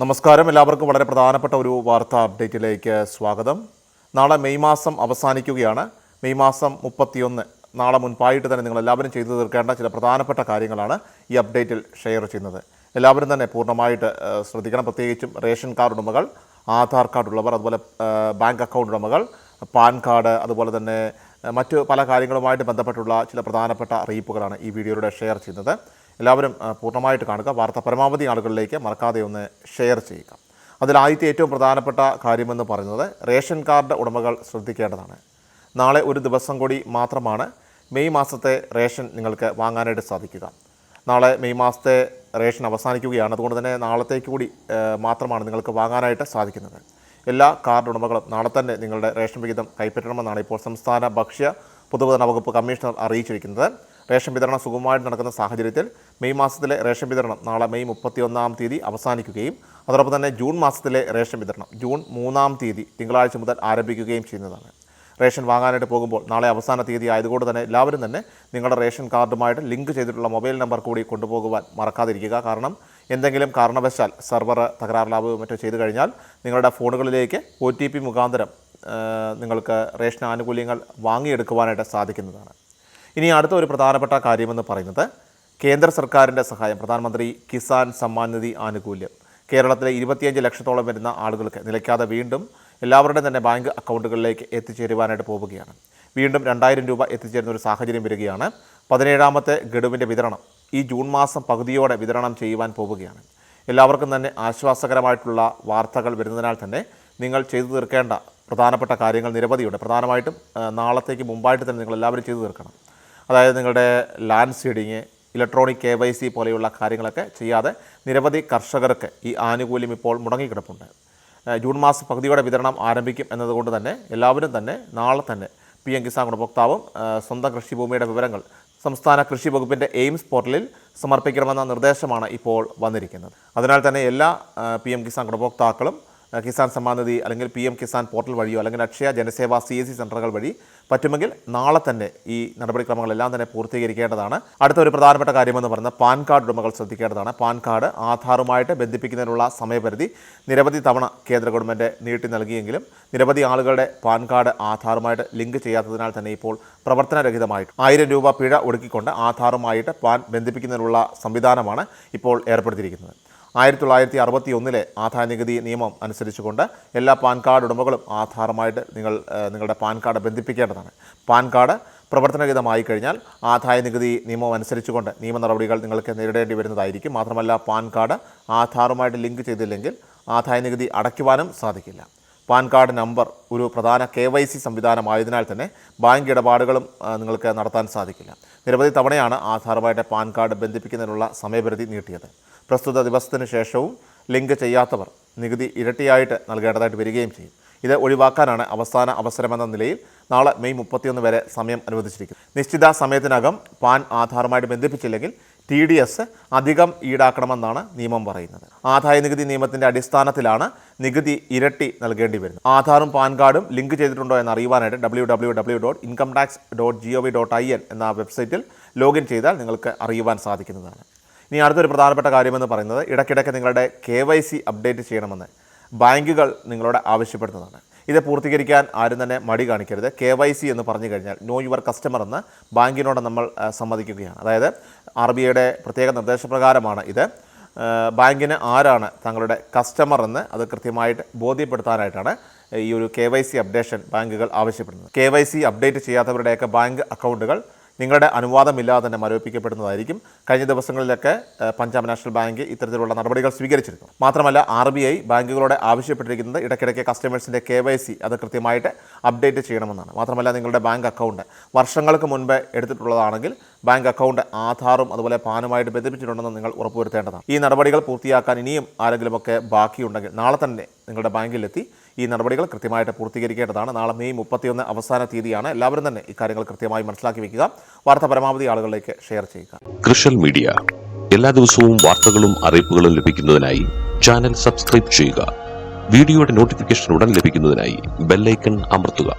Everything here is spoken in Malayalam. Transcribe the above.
നമസ്കാരം. എല്ലാവർക്കും വളരെ പ്രധാനപ്പെട്ട ഒരു വാർത്താ അപ്ഡേറ്റിലേക്ക് സ്വാഗതം. നാളെ മെയ് മാസം അവസാനിക്കുകയാണ്. മെയ് മാസം മുപ്പത്തിയൊന്ന്. നാളെ മുൻപായിട്ട് തന്നെ നിങ്ങൾ എല്ലാവരും ചെയ്തു തീർക്കേണ്ട ചില പ്രധാനപ്പെട്ട കാര്യങ്ങളാണ് ഈ അപ്ഡേറ്റിൽ ഷെയർ ചെയ്യുന്നത്. എല്ലാവരും തന്നെ പൂർണമായിട്ട് ശ്രദ്ധിക്കണം. പ്രത്യേകിച്ചും റേഷൻ കാർഡ് ഉടമകൾ ആധാർ കാർഡ് ഉള്ളവർ അതുപോലെ ബാങ്ക് അക്കൗണ്ട് ഉടമകൾ പാൻ കാർഡ് അതുപോലെ തന്നെ മറ്റ് പല കാര്യങ്ങളുമായിട്ട് ബന്ധപ്പെട്ടുള്ള ചില പ്രധാനപ്പെട്ട അറിയിപ്പുകളാണ് ഈ വീഡിയോയിലൂടെ ഷെയർ ചെയ്യുന്നത്. എല്ലാവരും പൂർണമായിട്ട് കാണുക. വാർത്ത പരമാവധി ആളുകളിലേക്ക് മറക്കാതെ ഒന്ന് ഷെയർ ചെയ്യുക. അതിൽ ആദ്യത്തെ ഏറ്റവും പ്രധാനപ്പെട്ട കാര്യമെന്ന് പറയുന്നത് റേഷൻ കാർഡ് ഉടമകൾ ശ്രദ്ധിക്കേണ്ടതാണ്. നാളെ ഒരു ദിവസം കൂടി മാത്രമാണ് മെയ് മാസത്തെ റേഷൻ നിങ്ങൾക്ക് വാങ്ങാനായിട്ട് സാധിക്കുക. നാളെ മെയ് മാസത്തെ റേഷൻ അവസാനിക്കുകയാണ്. അതുകൊണ്ട് തന്നെ നാളത്തേക്ക് കൂടി മാത്രമാണ് നിങ്ങൾക്ക് വാങ്ങാനായിട്ട് സാധിക്കുന്നത്. എല്ലാ കാർഡ് ഉടമകളും നാളെ തന്നെ നിങ്ങളുടെ റേഷൻ വിഹിതം കൈപ്പറ്റണമെന്നാണ് ഇപ്പോൾ സംസ്ഥാന ഭക്ഷ്യ പൊതുവിതരണ വകുപ്പ് കമ്മീഷണർ അറിയിച്ചിരിക്കുന്നത്. റേഷൻ വിതരണം സുഗമമായിട്ട് നടക്കുന്ന സാഹചര്യത്തിൽ മെയ് മാസത്തിലെ റേഷൻ വിതരണം നാളെ മെയ് മുപ്പത്തിയൊന്നാം തീയതി അവസാനിക്കുകയും അതോടൊപ്പം തന്നെ ജൂൺ മാസത്തിലെ റേഷൻ വിതരണം ജൂൺ മൂന്നാം തീയതി തിങ്കളാഴ്ച മുതൽ ആരംഭിക്കുകയും ചെയ്യുന്നതാണ്. റേഷൻ വാങ്ങാനായിട്ട് പോകുമ്പോൾ നാളെ അവസാന തീയതി ആയതുകൊണ്ട് തന്നെ എല്ലാവരും തന്നെ നിങ്ങളുടെ റേഷൻ കാർഡുമായിട്ട് ലിങ്ക് ചെയ്തിട്ടുള്ള മൊബൈൽ നമ്പർ കൂടി കൊണ്ടുപോകുവാൻ മറക്കാതിരിക്കുക. കാരണം എന്തെങ്കിലും കാരണവശാൽ സെർവർ തകരാറിലാവുകയോ മറ്റോ ചെയ്തു കഴിഞ്ഞാൽ നിങ്ങളുടെ ഫോണുകളിലേക്ക് ഒ ടി പി മുഖാന്തരം നിങ്ങൾക്ക് റേഷൻ ആനുകൂല്യങ്ങൾ വാങ്ങിയെടുക്കുവാനായിട്ട് സാധിക്കുന്നതാണ്. ഇനി അടുത്ത ഒരു പ്രധാനപ്പെട്ട കാര്യമെന്ന് പറയുന്നത് കേന്ദ്ര സർക്കാരിന്റെ സഹായം പ്രധാനമന്ത്രി കിസാൻ സമ്മാൻ നിധി ആനുകൂല്യം. കേരളത്തിലെ ഇരുപത്തിയഞ്ച് ലക്ഷത്തോളം വരുന്ന ആളുകൾക്ക് നിലയ്ക്കാതെ വീണ്ടും എല്ലാവരുടെയും തന്നെ ബാങ്ക് അക്കൗണ്ടുകളിലേക്ക് എത്തിച്ചേരുവാനായിട്ട് പോവുകയാണ്. വീണ്ടും രണ്ടായിരം രൂപ എത്തിച്ചേരുന്ന ഒരു സാഹചര്യം വരികയാണ്. പതിനേഴാമത്തെ ഗഡുവിന്റെ വിതരണം ഈ ജൂൺ മാസം പകുതിയോടെ വിതരണം ചെയ്യുവാൻ പോവുകയാണ്. എല്ലാവർക്കും തന്നെ ആശ്വാസകരമായിട്ടുള്ള വാർത്തകൾ വരുന്നതിനാൽ തന്നെ നിങ്ങൾ ചെയ്തു തീർക്കേണ്ട പ്രധാനപ്പെട്ട കാര്യങ്ങൾ നിരവധിയുണ്ട്. പ്രധാനമായിട്ടും നാളത്തേക്ക് മുമ്പായിട്ട് തന്നെ നിങ്ങൾ എല്ലാവരും ചെയ്തു തീർക്കണം. അതായത് നിങ്ങളുടെ land seeding electronic K Y C പോലെയുള്ള കാര്യങ്ങളൊക്കെ ചെയ്യാതെ നിരവധി കർഷകർക്ക് ഈ ആനുകൂല്യം ഇപ്പോൾ മുടങ്ങിക്കിടപ്പുണ്ട്. ജൂൺ മാസം പകുതിയോടെ വിതരണം ആരംഭിക്കും എന്നതുകൊണ്ട് തന്നെ എല്ലാവരും തന്നെ നാളെ തന്നെ പി എം കിസാൻ ഗുണഭോക്താവും സ്വന്തം കൃഷിഭൂമിയുടെ വിവരങ്ങൾ സംസ്ഥാന കൃഷി വകുപ്പിന്റെ എയിംസ് പോർട്ടലിൽ സമർപ്പിക്കണമെന്ന നിർദ്ദേശമാണ് ഇപ്പോൾ വന്നിരിക്കുന്നത്. അതിനാൽ തന്നെ എല്ലാ പി എം കിസാൻ ഗുണഭോക്താക്കളും കിസാൻ സമ്മാനിധി അല്ലെങ്കിൽ പി എം കിസാൻ പോർട്ടൽ വഴിയോ അല്ലെങ്കിൽ Akshaya Janaseva C S C സെന്ററുകൾ വഴി പറ്റുമെങ്കിൽ നാളെ തന്നെ ഈ നടപടിക്രമങ്ങളെല്ലാം തന്നെ പൂർത്തീകരിക്കേണ്ടതാണ്. അടുത്ത ഒരു പ്രധാനപ്പെട്ട കാര്യമെന്ന് പറഞ്ഞാൽ പാൻ കാർഡ് ഉടമകൾ ശ്രദ്ധിക്കേണ്ടതാണ്. പാൻ കാർഡ് ആധാറുമായിട്ട് ബന്ധിപ്പിക്കുന്നതിനുള്ള സമയപരിധി നിരവധി തവണ കേന്ദ്ര ഗവൺമെന്റ് നീട്ടി നൽകിയെങ്കിലും നിരവധി ആളുകളുടെ പാൻ കാർഡ് ആധാറുമായിട്ട് ലിങ്ക് ചെയ്യാത്തതിനാൽ തന്നെ ഇപ്പോൾ പ്രവർത്തനരഹിതമായിട്ട് ആയിരം രൂപ പിഴ ഒടുക്കിക്കൊണ്ട് ആധാറുമായിട്ട് പാൻ ബന്ധിപ്പിക്കുന്നതിനുള്ള സംവിധാനമാണ് ഇപ്പോൾ ഏർപ്പെടുത്തിയിരിക്കുന്നത്. ആയിരത്തി തൊള്ളായിരത്തി അറുപത്തി ഒന്നിലെ ആദായ നികുതി നിയമം അനുസരിച്ചുകൊണ്ട് എല്ലാ പാൻ കാർഡ് ഉടമകളും ആധാറുമായിട്ട് നിങ്ങൾ നിങ്ങളുടെ പാൻ കാർഡ് ബന്ധിപ്പിക്കേണ്ടതാണ്. പാൻ കാർഡ് പ്രവർത്തനരഹിതമായി കഴിഞ്ഞാൽ ആദായ നികുതി നിയമം അനുസരിച്ചുകൊണ്ട് നിയമ നടപടികൾ നിങ്ങൾക്ക് നേരിടേണ്ടി വരുന്നതായിരിക്കും. മാത്രമല്ല പാൻ കാർഡ് ആധാറുമായിട്ട് ലിങ്ക് ചെയ്തില്ലെങ്കിൽ ആദായ നികുതി അടയ്ക്കുവാനും സാധിക്കില്ല. പാൻ കാർഡ് നമ്പർ ഒരു പ്രധാന കെ വൈ സി സംവിധാനമായതിനാൽ തന്നെ ബാങ്ക് ഇടപാടുകളും നിങ്ങൾക്ക് നടത്താൻ സാധിക്കില്ല. നിരവധി തവണയാണ് ആധാറുമായിട്ട് പാൻ കാർഡ് ബന്ധിപ്പിക്കുന്നതിനുള്ള സമയപരിധി നീട്ടിയത്. പ്രസ്തുത ദിവസത്തിന് ശേഷവും ലിങ്ക് ചെയ്യാത്തവർ നികുതി ഇരട്ടിയായിട്ട് നൽകേണ്ടതായിട്ട് വരികയും ചെയ്യും. ഇത് ഒഴിവാക്കാനാണ് അവസാന അവസരമെന്ന നിലയിൽ നാളെ മെയ് മുപ്പത്തിയൊന്ന് വരെ സമയം അനുവദിച്ചിരിക്കുന്നത്. നിശ്ചിത സമയത്തിനകം പാൻ ആധാറുമായിട്ട് ബന്ധിപ്പിച്ചില്ലെങ്കിൽ ടി ഡി എസ് അധികം ഈടാക്കണമെന്നാണ് നിയമം പറയുന്നത്. ആദായ നികുതി നിയമത്തിന്റെ അടിസ്ഥാനത്തിലാണ് നികുതി ഇരട്ടി നൽകേണ്ടി വരുന്നത്. ആധാറും പാൻ കാർഡും ലിങ്ക് ചെയ്തിട്ടുണ്ടോ എന്ന് അറിയുവാനായിട്ട് W W W dot income tax dot G O V dot I N എന്ന വെബ്സൈറ്റിൽ ലോഗിൻ ചെയ്താൽ നിങ്ങൾക്ക് അറിയുവാൻ സാധിക്കുന്നതാണ്. ഇനി അടുത്തൊരു പ്രധാനപ്പെട്ട കാര്യമെന്ന് പറയുന്നത് ഇടയ്ക്കിടയ്ക്ക് നിങ്ങളുടെ കെ വൈ സി അപ്ഡേറ്റ് ചെയ്യണമെന്ന് ബാങ്കുകൾ നിങ്ങളോട് ആവശ്യപ്പെടുന്നതാണ്. ഇത് പൂർത്തീകരിക്കാൻ ആരും തന്നെ മടി കാണിക്കരുത്. കെ വൈ സി എന്ന് പറഞ്ഞു കഴിഞ്ഞാൽ നോ യുവർ കസ്റ്റമർ എന്ന് ബാങ്കിനോട് നമ്മൾ സമ്മതിക്കുകയാണ്. അതായത് ആർ ബി ഐയുടെ പ്രത്യേക നിർദ്ദേശപ്രകാരമാണ് ഇത്. ബാങ്കിന് ആരാണ് തങ്ങളുടെ കസ്റ്റമർ എന്ന് അത് കൃത്യമായിട്ട് ബോധ്യപ്പെടുത്താനായിട്ടാണ് ഈ ഒരു കെ വൈ സി അപ്ഡേഷൻ ബാങ്കുകൾ ആവശ്യപ്പെടുന്നത്. കെ വൈ സി അപ്ഡേറ്റ് ചെയ്യാത്തവരുടെയൊക്കെ ബാങ്ക് അക്കൗണ്ടുകൾ നിങ്ങളുടെ അനുവാദമില്ലാതെ തന്നെ മരവിപ്പിക്കപ്പെടുന്നതായിരിക്കും. കഴിഞ്ഞ ദിവസങ്ങളിലൊക്കെ പഞ്ചാബ് നാഷണൽ ബാങ്ക് ഇത്തരത്തിലുള്ള നടപടികൾ സ്വീകരിച്ചിരുന്നു. മാത്രമല്ല ആർ ബി ഐ ബാങ്കുകളോട് ആവശ്യപ്പെട്ടിരിക്കുന്നത് ഇടയ്ക്കിടയ്ക്ക് കസ്റ്റമേഴ്സിന്റെ കെ വൈ സി അത് കൃത്യമായിട്ട് അപ്ഡേറ്റ് ചെയ്യണമെന്നാണ്. മാത്രമല്ല നിങ്ങളുടെ ബാങ്ക് അക്കൗണ്ട് വർഷങ്ങൾക്ക് മുൻപ് എടുത്തിട്ടുള്ളതാണെങ്കിൽ ബാങ്ക് അക്കൗണ്ട് ആധാറും അതുപോലെ പാനുമായിട്ട് ബന്ധിപ്പിച്ചിട്ടുണ്ടെന്ന് നിങ്ങൾ ഉറപ്പുവരുത്തേണ്ടതാണ്. ഈ നടപടികൾ പൂർത്തിയാക്കാൻ ഇനിയും ആരെങ്കിലുമൊക്കെ ബാക്കിയുണ്ടെങ്കിൽ നാളെ തന്നെ നിങ്ങളുടെ ബാങ്കിലെത്തി ഈ നടപടികൾ കൃത്യമായിട്ട് പൂർത്തീകരിക്കേണ്ടതാണ്. നാളെ മെയ് മുപ്പത്തിയൊന്ന് അവസാന തീയതിയാണ്. എല്ലാവരും തന്നെ ഇക്കാര്യങ്ങൾ കൃത്യമായി മനസ്സിലാക്കി വെക്കുക. വാർത്ത പരമാവധി ആളുകളിലേക്ക് ഷെയർ ചെയ്യുക. കൃഷൽ മീഡിയ. എല്ലാ ദിവസവും വാർത്തകളും അറിയിപ്പുകളും ലഭിക്കുന്നതിനായി ചാനൽ സബ്സ്ക്രൈബ് ചെയ്യുക. വീഡിയോയുടെ നോട്ടിഫിക്കേഷൻ ഉടൻ ലഭിക്കുന്നതിനായി ബെല്ലൈക്കൺ അമർത്തുക.